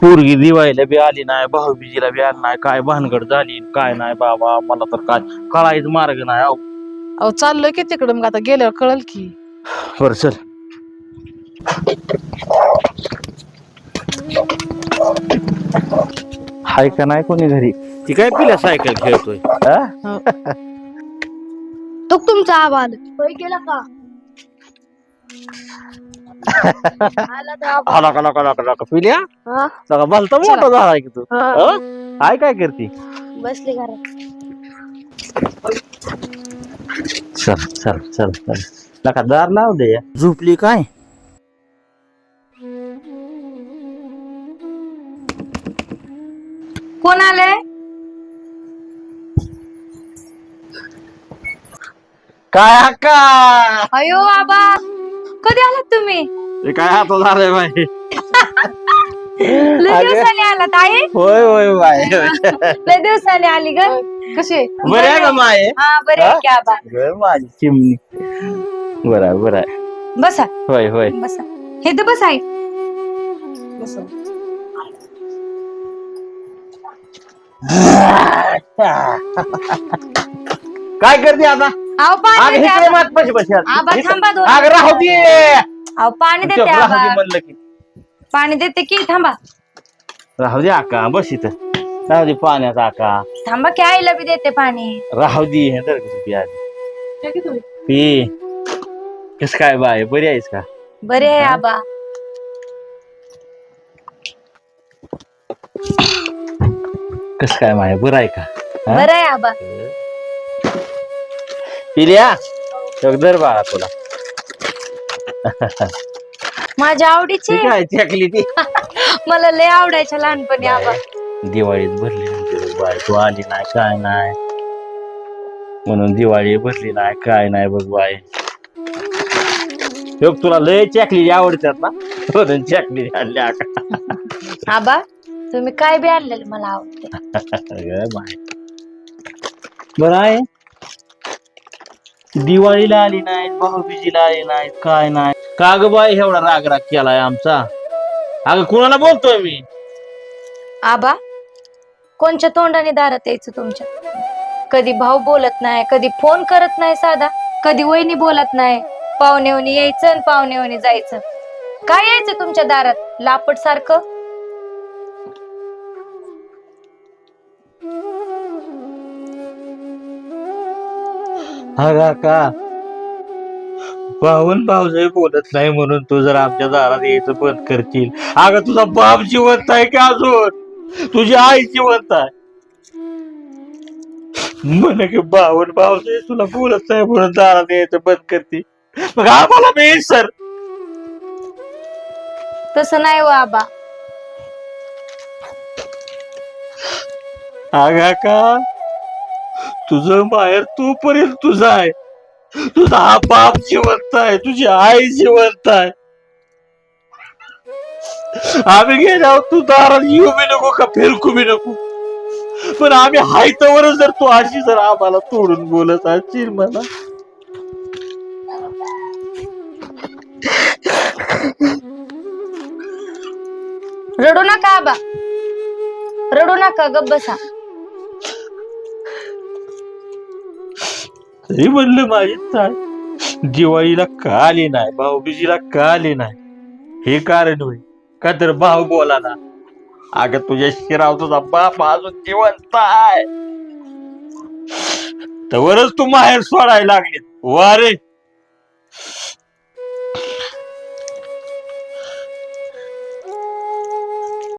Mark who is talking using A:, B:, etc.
A: पोरगी दिवाळीला बी आली नाही भाऊबीजीला बी आली नाही काय भानगड झाली काय नाही बाबा मला तर काय कळायच मार्ग नाही अहो
B: अहो चाललोय की तिकडं मग आता गेल्यावर कळल की.
A: बर चल. हाय का नाही कोणी घरी? ती काय पिल्या सायकल खेळतोय? हा?
C: तो तुमचा आवाज होय गेला का? आला तर आवाज.
A: आला का नका नका नका. पिल्या?
C: हा?
A: भलता मोठा झाला की तू.
C: हा.
A: हं? हाय काय करती?
C: बसले घरात.
A: चल चल चल चल. नका दार लाव दे. झोपली काय?
C: कोण आलंय
A: काय हक्का?
C: अयो आबा कधी आलात तुम्ही?
A: हे काय हात झालंय बाई?
C: लय
A: अगं.
C: दिवसाने आलात आई
A: होय होय बाय
C: लय दिवसाने आली ग.
B: कसे
A: बरं आहे का माय?
C: हा बरे आहे की आबा.
A: ग माझी चिमणी. बरं आहे बरं आहे.
C: बसा.
A: होय होय.
C: बसा. हे तर बस
A: काय करते आता?
C: अहो
A: अग
C: पाणी देते
A: इकडे
C: आबा.
A: मात पशी पशी
C: आबा, थांबा दोन
A: अग राहू दे.
C: अहो पाणी देते
A: राहू दे म्हणलं की
C: पाणी देते की थांबा.
A: राहू दे आका बस इथं. राहू दे पाण्यात आका.
C: थांबा की आईला बी देते पाणी.
A: राहू दे हे कसं पी आधी पी. कस काय बाय बरी आहेस का?
C: बरे आहे आबा.
A: कस काय माय बरं आहे का? हा?
C: बरं आहे आबा.
A: पिल्या? दर बाळा तुला.
C: माझ्या आवडीची
A: चकली ती.
C: मला लय आवडायच्या लहानपणी आबा.
A: दिवाळीत भरली म्हणजे बाय तू आली नाही काय नाही. म्हणून दिवाळी भरली नाही काय नाही बघ बाय ह्यो तुला लय चकली आवडतात ना. म्हणून चकली आणल्या का
C: आबा तुम्ही काय बी आणलेलं मला आवडते.
A: अगं बाय बरं आहे. दिवाळीला आली नाहीत भाऊबीजीला आली नाहीत काय नाही. का ग बाई एवढा राग राग केलाय आमचा? अगं कुणाला बोलतोय मी?
C: आबा कोणच्या तोंडाने दारात यायचं तुमच्या? कधी भाऊ बोलत नाही कधी फोन करत नाही साधा कधी वहिनी बोलत नाही. पाहुणेवणी यायचं आणि पाहुणेवणी जायचं. काय यायचं तुमच्या दारात? लापट सारखं?
A: अगं का? भाऊन भाऊजाई बोलत नाही म्हणून तू जर आमच्या दारात यायचं बंद करशील. अगं तुझा बाप जिवंत आहे का अजून? तुझी आई जिवंत आहे. म्हण की भाऊन भाऊजाई तुला बोलत नाही म्हणून दारात यायचं बंद करते मग आम्हाला मी सर.
C: तसं नाही हो आबा.
A: अगं का? तुझं माहेर तोपर्यंत तुझा आहे. तुझा हा बाप जिवंत आहे तुझी आई जिवंत आहे. आम्ही गेल्यावर तू दारात येऊ बी नको का फिरकू बी नको? पण आम्ही हायतवरच जर तू अशी जर आम्हाला तोडून बोलत असशील मला
C: रडू नका आबा. रडू नका गप्प बसा.
A: तरी म्हणलं माझी ताई. दिवाळीला का आली नाही भाऊबीजीला का आली नाही. हे कारण होय का तर भाऊ बोला ना. अगं तुझ्या शिराव तुझा बाप अजून जिवंत आहे. तवरच तू माहेर सोडायला लागली वारे.